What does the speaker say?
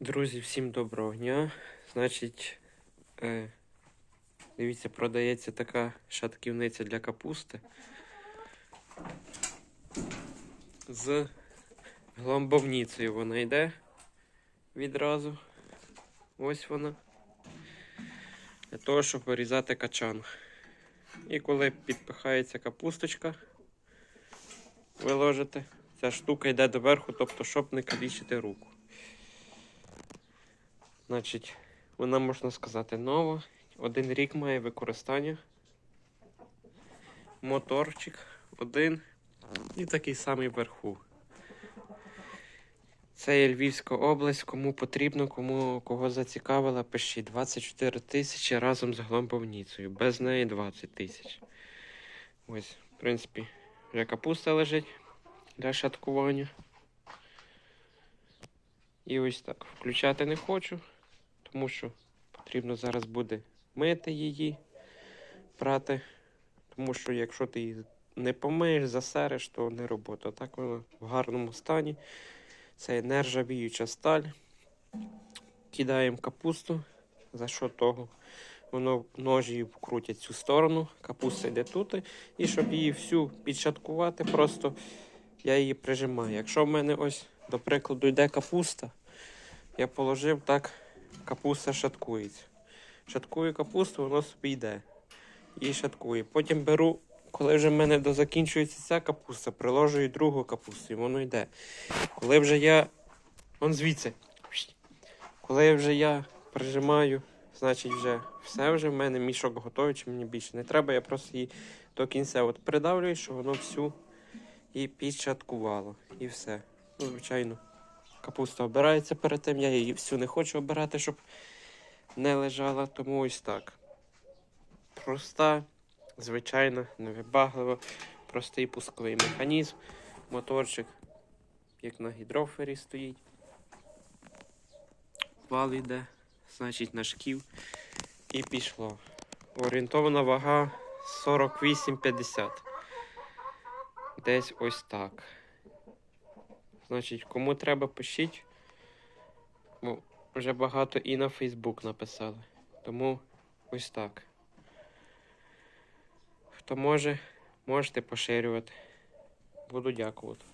Друзі, всім доброго дня. Значить, е, дивіться, продається така шатківниця для капусти. З гломбовницею вона йде відразу. Ось вона. Для того, щоб вирізати качан. І коли підпихається капусточка, ви ложите, ця штука йде доверху, тобто, щоб не калічити руку. Значить, вона, можна сказати, нова. Один рік має використання. Моторчик один і такий самий вверху. Це є Львівська область. Кому потрібно, кому кого зацікавила, пишіть 24 тисячі разом з гломбовницею. Без неї 20 тисяч. Ось, в принципі, вже капуста лежить для шаткування. І ось так. Включати не хочу, тому що потрібно зараз буде мити її, прати. Тому що якщо ти її не помиєш, засереш, то не робота. Так вона в гарному стані. Це нержавіюча сталь. Кидаємо капусту. За що того? Воно ножі вкрутять цю сторону, капуста йде тут. І щоб її всю підшаткувати, просто я її прижимаю. Якщо в мене ось, до прикладу, йде капуста, я положив так, капуста шаткується. Шаткую капусту, воно собі йде. І шаткує. Потім беру, коли вже в мене дозакінчується ця капуста, приложую другу капусту, і воно йде. Коли вже я. Он звідси. Коли вже я прижимаю, значить вже все вже в мене мішок готовий, чи мені більше не треба, я просто її до кінця от придавлюю, щоб воно всю і підшаткувало. І все. Ну, звичайно, капуста обирається перед тим. Я її всю не хочу обирати, щоб не лежала. Тому ось так. Проста, звичайна, невибаглива, простий пусковий механізм. Моторчик, як на гідрофері стоїть. Вал йде, значить на шків. І пішло. Орієнтована вага 48-50. Десь ось так. Значить, кому треба, пишіть. Бо вже багато і на Фейсбук написали. Тому ось так. Хто може, можете поширювати. Буду дякувати.